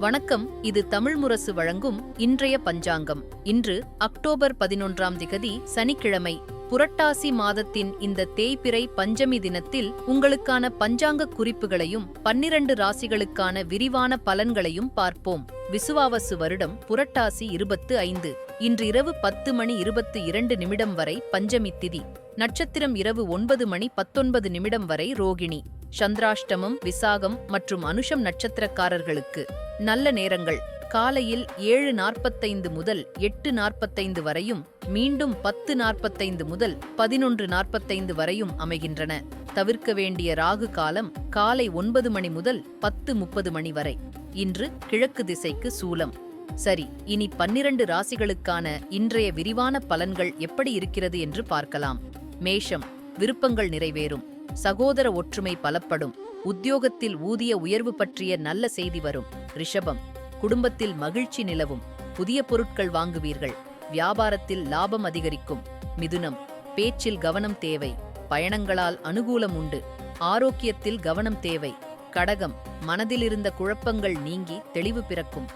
வணக்கம் இது தமிழ் முரசு வழங்கும் இன்றைய பஞ்சாங்கம். இன்று அக்டோபர் பதினொன்றாம் திகதி சனிக்கிழமை புரட்டாசி மாதத்தின் இந்த தேய்பிறை பஞ்சமி தினத்தில் உங்களுக்கான பஞ்சாங்க குறிப்புகளையும் பன்னிரண்டு ராசிகளுக்கான விரிவான பலன்களையும் பார்ப்போம். விசுவாவசு வருடம் புரட்டாசி இருபத்து ஐந்து இன்று இரவு பத்து மணி இருபத்து இரண்டு நிமிடம் வரை பஞ்சமி திதி. நட்சத்திரம் இரவு ஒன்பது மணி பத்தொன்பது நிமிடம் வரை ரோகிணி. சந்திராஷ்டமம் விசாகம் மற்றும் அனுஷம் நட்சத்திரக்காரர்களுக்கு. நல்ல நேரங்கள். காலையில் ஏழு நாற்பத்தைந்து முதல் எட்டு நாற்பத்தைந்து வரையும் மீண்டும் பத்து நாற்பத்தைந்து முதல் பதினொன்று நாற்பத்தைந்து வரையும் அமைகின்றன. தவிர்க்க வேண்டிய ராகு காலம் காலை ஒன்பது மணி முதல் பத்து முப்பது மணி வரை. இன்று கிழக்கு திசைக்கு சூலம். சரி இனி பன்னிரண்டு ராசிகளுக்கான இன்றைய விரிவான பலன்கள் எப்படி இருக்கிறது என்று பார்க்கலாம். மேஷம். விருப்பங்கள் நிறைவேறும். சகோதர ஒற்றுமை பலப்படும். உத்தியோகத்தில் ஊதிய உயர்வு பற்றிய நல்ல செய்தி வரும். ரிஷபம். குடும்பத்தில் மகிழ்ச்சி நிலவும். புதிய பொருட்கள் வாங்குவீர்கள். வியாபாரத்தில் லாபம் அதிகரிக்கும். மிதுனம். பேச்சில் கவனம் தேவை. பயணங்களால் அனுகூலம் உண்டு. ஆரோக்கியத்தில் கவனம் தேவை. கடகம். மனதிலிருந்த குழப்பங்கள் நீங்கி தெளிவு பிறக்கும்.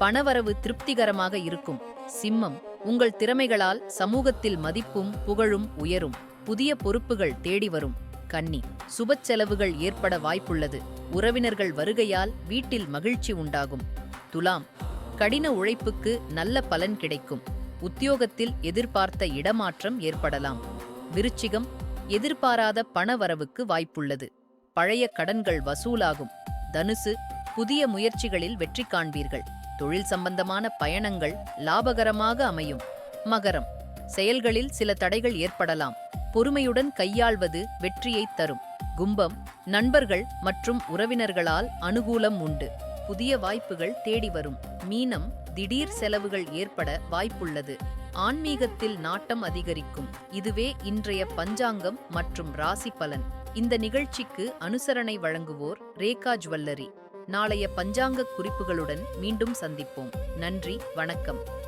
பணவரவு திருப்திகரமாக இருக்கும். சிம்மம். உங்கள் திறமைகளால் சமூகத்தில் மதிப்பும் புகழும் உயரும். புதிய பொறுப்புகள் தேடி வரும். கன்னி சுப செலவுகள் ஏற்பட வாய்ப்புள்ளது. உறவினர்கள் வருகையால் வீட்டில் மகிழ்ச்சி உண்டாகும். துலாம் கடின உழைப்புக்கு நல்ல பலன் கிடைக்கும். உத்தியோகத்தில் எதிர்பார்த்த இடமாற்றம் ஏற்படலாம். விருச்சிகம் எதிர்பாராத பணவரவுக்கு வாய்ப்புள்ளது. பழைய கடன்கள் வசூலாகும். தனுசு புதிய முயற்சிகளில் வெற்றி காண்பீர்கள். தொழில் சம்பந்தமான பயணங்கள் லாபகரமாக அமையும். மகரம் செயல்களில் சில தடைகள் ஏற்படலாம். பொறுமையுடன் கையாள்வது வெற்றியைத் தரும். கும்பம் நண்பர்கள் மற்றும் உறவினர்களால் அனுகூலம் உண்டு. புதிய வாய்ப்புகள் தேடி வரும். மீனம் திடீர் செலவுகள் ஏற்பட வாய்ப்புள்ளது. ஆன்மீகத்தில் நாட்டம் அதிகரிக்கும். இதுவே இன்றைய பஞ்சாங்கம் மற்றும் ராசி பலன். இந்த நிகழ்ச்சிக்கு அனுசரணை வழங்குவோர் ரேகா ஜுவல்லரி. நாளைய பஞ்சாங்க குறிப்புகளுடன் மீண்டும் சந்திப்போம். நன்றி வணக்கம்.